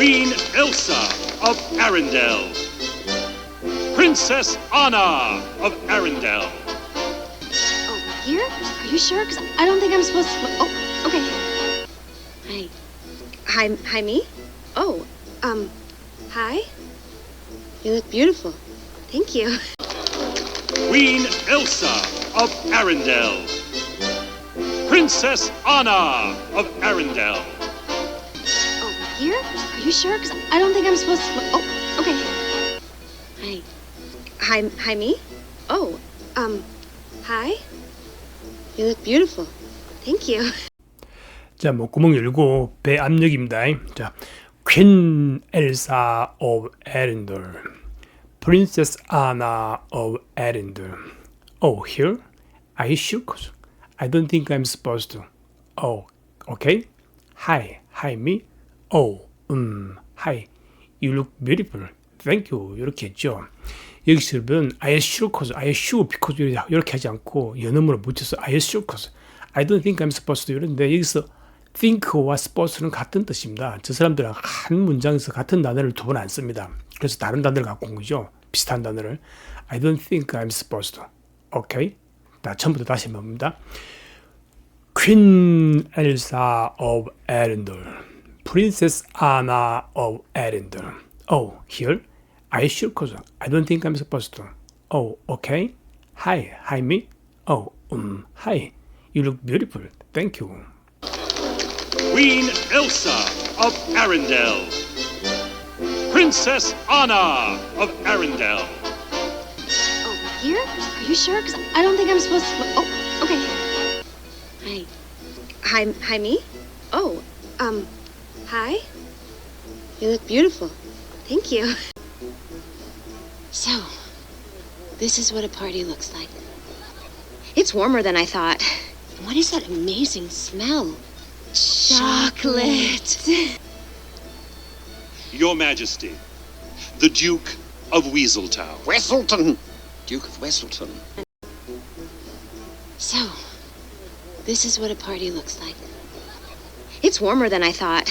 Queen Elsa of Arendelle. Princess Anna of Arendelle. Oh, here? Are you sure? Because I don't think I'm supposed to. Oh, okay. Hi. Hi, hi, me? Oh, um, hi? You look beautiful. Thank you. Queen Elsa of Arendelle. Princess Anna of Arendelle. Oh, here? Are you sure? Because I don't think I'm supposed to. Oh, okay. Hi. Hi, hi, me? Oh, um, hi? You look beautiful. Thank you. 자, 목구멍 열고 배 압력입니다. 자, Queen Elsa of Arendelle, Princess Anna of Arendelle. Oh, here? Are you sure? 'Cause I don't think I'm supposed to. Oh, okay. Hi, hi me. Oh, 음, hi. You look beautiful. Thank you. 이렇게 했죠. 여기서 여러분, I sure cause, I sure because 이렇게 하지 않고 연음으로 붙여서 I sure cause, I don't think I'm supposed to 이런데 여기서 think와 supposed는 같은 뜻입니다. 저 사람들은 한 문장에서 같은 단어를 두 번 안 씁니다. 그래서 다른 단어를 갖고 온 거죠. 비슷한 단어를. I don't think I'm supposed to. 오케이? 나 처음부터 다시 한번 봅니다. Queen Elsa of Arendelle, Princess Anna of Arendelle. Oh, here? I sure cause I don't think I'm supposed to. Oh, okay. Hi, hi me. Oh, um, hi. You look beautiful. Thank you. Queen Elsa of Arendelle. Princess Anna of Arendelle. Oh, here? Are you sure? Because I don't think I'm supposed to. Oh, okay. Hi. Hi, hi, me? Oh, um, hi? You look beautiful. Thank you. So, this is what a party looks like. It's warmer than I thought. What is that amazing smell? Chocolate. Your Majesty, the Duke of Weaseltown. Wesselton! Duke of Wesselton. So, this is what a party looks like. It's warmer than I thought.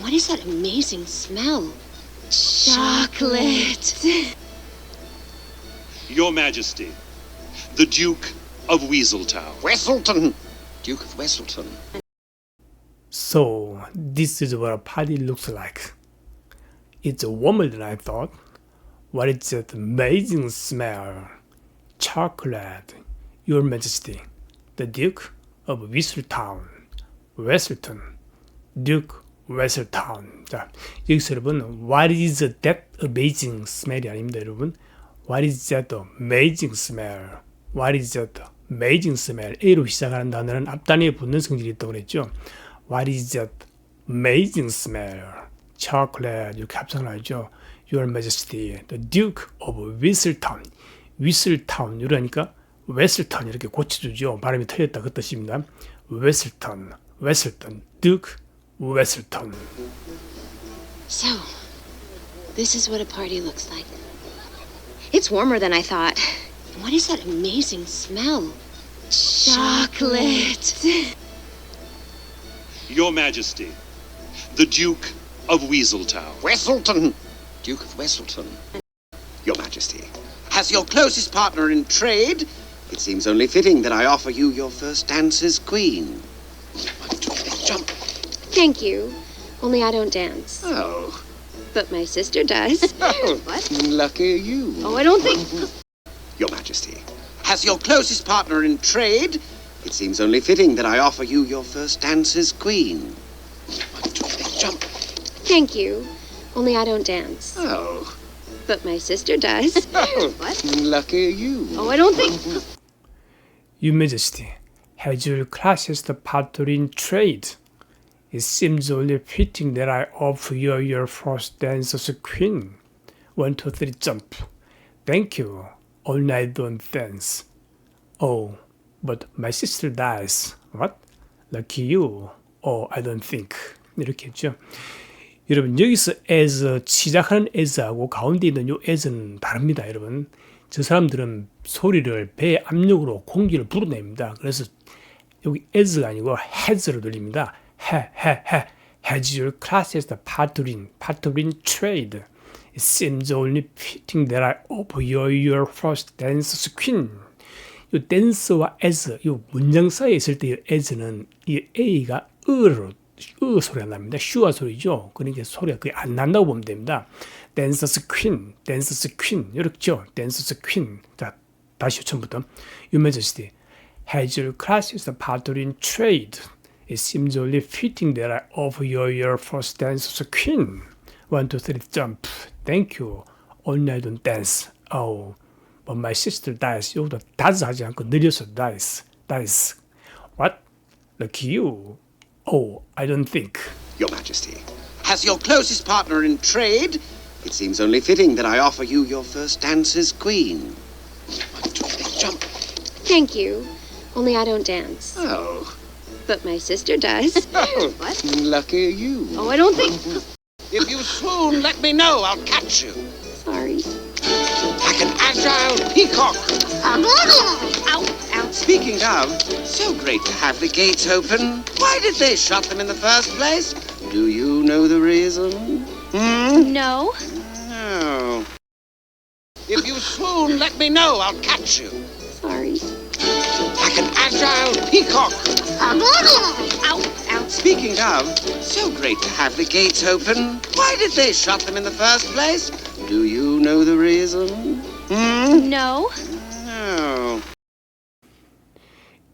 What is that amazing smell? Chocolate. Your Majesty, the Duke of Weaseltown. Wesselton! Duke of Wesselton. So, this is what a party looks like. It's warmer than I thought. What is that amazing smell? Chocolate, Your Majesty, the Duke of Whistletown, Wesselton, Duke Wesseltown. 자, 여기서 여러분, What is that amazing smell이 아닙니다, 여러분. What is that amazing smell? What is that amazing smell? A로 시작하는 단어는 앞단위에 붙는 성질이 있다고 그랬죠. What is that amazing smell? Chocolate 이렇게 합성을 하죠. Your Majesty, the Duke of Whistletown. Whistletown 이러니까 Westleton 이렇게 고쳐주죠. 발음이 틀렸다 그 뜻입니다. Westleton, Westleton, Duke Westleton. So, this is what a party looks like. It's warmer than I thought. What is that amazing smell? Chocolate. Your Majesty, the Duke of Weaseltown. Wesselton! Duke of Wesselton. Your Majesty, as your closest partner in trade, it seems only fitting that I offer you your first dance as queen. Jump. Thank you. Only I don't dance. Oh. But my sister does. Oh. what? Lucky you. Oh, I don't think. Your Majesty, as your closest partner in trade, it seems only fitting that I offer you your first dance as queen. Jump. Thank you. Only I don't dance. Oh. But my sister does. Oh. what? Lucky you. Oh, I don't think. Your Majesty, has your classist partner in trade? It seems only fitting that I offer you your first dance as a queen. One, two, three, jump. Thank you. Only I don't dance. Oh, but my sister does. What? Lucky you. Oh, I don't think. 이렇게 했죠. 여러분 여기서 as 시작하는 as하고 가운데 있는 요 as는 다릅니다, 여러분. 저 사람들은 소리를 배 압력으로 공기를 불어냅니다. 그래서 여기 as가 아니고 has로 들립니다. 해, 해, 해, Has your classes the pattern, pattern trade? It seems only fitting that I offer you your first dance queen. 이 댄스와 as 이 문장 사이에 있을 때 이 as는 이 a가 으로 으 소리가 납니다. 슈아 소리죠. 그러니까 소리가 거의 안 난다고 보면 됩니다. 댄서스 퀸, 댄서스 퀸 이렇죠. 댄서스 퀸. 자 다시 처음부터 Your Majesty, has your classes a pattern in trade? It seems only fitting that I offer you your first dance queen. One, two, three, jump. Thank you. Only I don't dance. Oh, but my sister dies. 여기도 다스 하지 않고 느려서 dies. dies. What? Lucky you. Oh, I don't think. Your Majesty, as your closest partner in trade, it seems only fitting that I offer you your first dance as queen. One, two, three, jump. Thank you. Only I don't dance. Oh, But my sister does. Oh. what? lucky you. Oh, I don't think. If you swoon, let me know. I'll catch you. Sorry. Like an agile peacock. Ow! Ow! Speaking of, so great to have the gates open. Why did they shut them in the first place? Do you know the reason? Hmm? No. No. If you swoon, let me know. I'll catch you. Sorry. Like an agile peacock. Ow! Ow! Speaking of, so great to have the gates open. Why did they shut them in the first place? Do you know the reason? Hmm? No. No.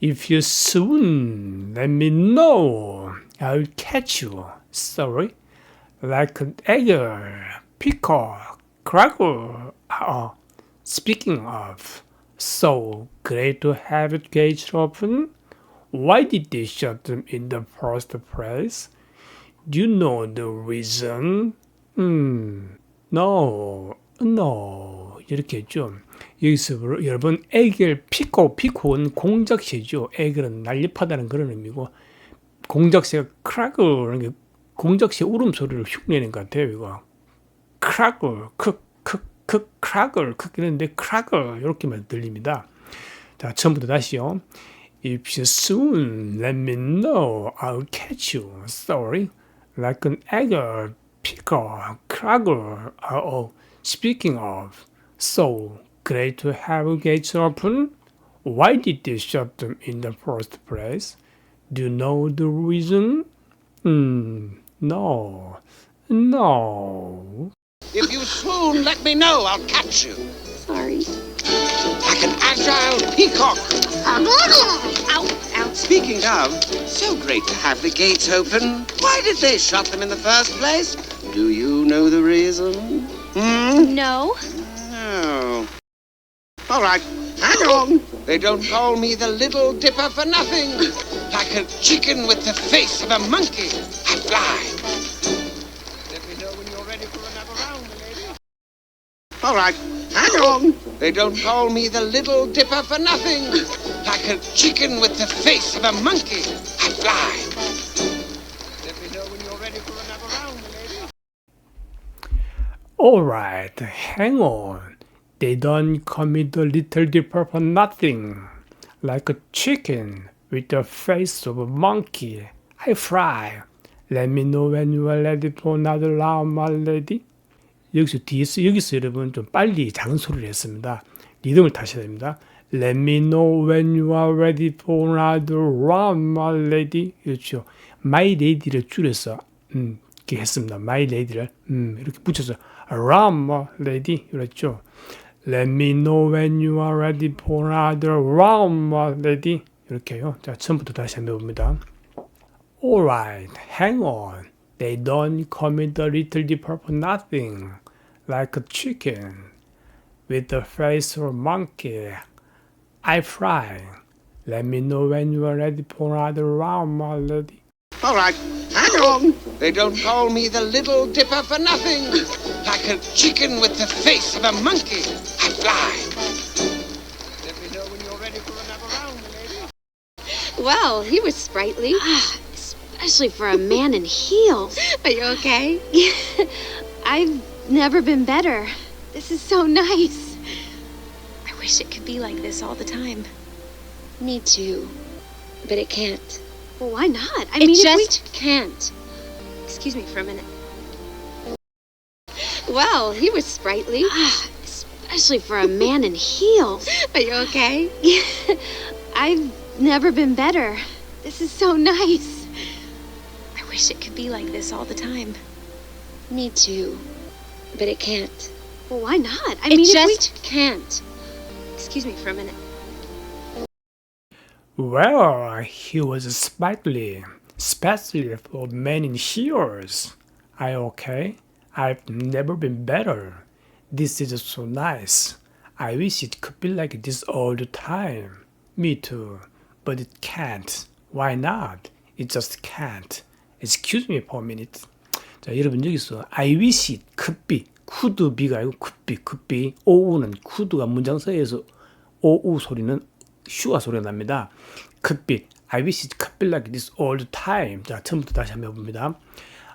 If you soon let me know, I'll catch you. Sorry. Like an egger, peacock, cracker. Oh, speaking of, so great to have it gates open. Why did they shut them in the first place? Do you know the reason? Hmm, no, no. 이렇게 했죠. 여기서 여러분 에겔 피코 피코는 공작새죠. 에겔은 날렵하다는 그런 의미고 공작새가 크라그라는 게 공작새 울음소리를 흉내낸 것 같아요. 이거 크라그 크크 크 크라글 크 이랬는데 크라글 이렇게만 들립니다. 자 처음부터 다시요. If you soon let me know, I'll catch you. Sorry, like an egger, pickle, cracker. Oh, speaking of, so great to have gates open. Why did they shut them in the first place? Do you know the reason? Hmm, no, no. If you swoon, let me know. I'll catch you. Sorry. Like an agile peacock. Ow! Ow! Speaking of, so great to have the gates open. Why did they shut them in the first place? Do you know the reason? Hmm? No. No. All right, hang on. They don't call me the Little Dipper for nothing. Like a chicken with the face of a monkey, I fly. All right, hang on. They don't call me the Little Dipper for nothing. Like a chicken with the face of a monkey, I fly. Let me know when you're ready for another round, lady. Alright, hang on. They don't call me the little dipper for nothing. Like a chicken with the face of a monkey, I fry. Let me know when you are ready for another round, my lady. 여기서 뒤에서 여기서 여러분 좀 빨리 작은 소리를 했습니다. 리듬을 타셔야 됩니다. Let me know when you are ready for another round, my lady. 그렇죠. My lady를 줄여서 음, 이렇게 했습니다. My lady를 음, 이렇게 붙여서 around, my lady 이랬죠. Let me know when you are ready for another round, my lady. 이렇게요. 자, 처음부터 다시 한번 해봅니다. Alright, hang on. They don't me the little dipper for nothing. Like a chicken with the face of a monkey. I fry. Let me know when you are ready for another round, my lady. All right, hang on. They don't call me the Little Dipper for nothing. Like a chicken with the face of a monkey, I fly. Let me know when you're ready for another round, lady. Well, he was sprightly. Ah, especially for a man in heels. Are you okay? I've never been better. This is so nice. I wish it could be like this all the time. Me too. But it can't. Well, why not? I it mean, if we- just can't. Excuse me for a minute. Well, he was sprightly. Ah, especially for a man in heels. Are you okay? I've never been better. This is so nice. I wish it could be like this all the time. Me too. But it can't. Well, why not? I It mean, just we... can't. Excuse me for a minute. Well, he was sprightly, especially for men in heels. I okay? I've never been better. This is so nice. I wish it could be like this all the time. Me too. But it can't. Why not? It just can't. Excuse me for a minute. 자, 여러분 여기서 I wish could could be가 아니고 could be. 오우는 could가 문장서에서 오우 소리는 슈아 소리가 납니다. Be. I wish it could be like this all the time. 자, 처음부터 다시 한번 해봅니다.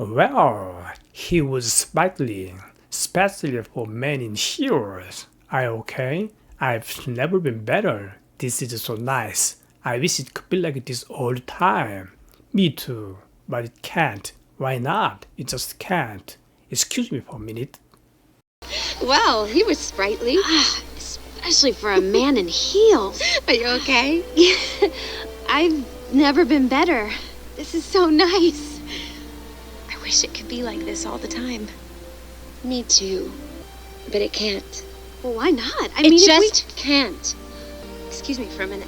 Well, he was sprightly, especially for men in heels. I okay? I've never been better. This is so nice. I wish it could be like this all the time. Me too. But it can't. Why not? It just can't. Excuse me for a minute. Well, he was sprightly. Especially for a man in heels. Are you okay? I've never been better. This is so nice. I wish it could be like this all the time. Me too. But it can't. Well, why not? I It mean, if just we... can't. Excuse me for a minute.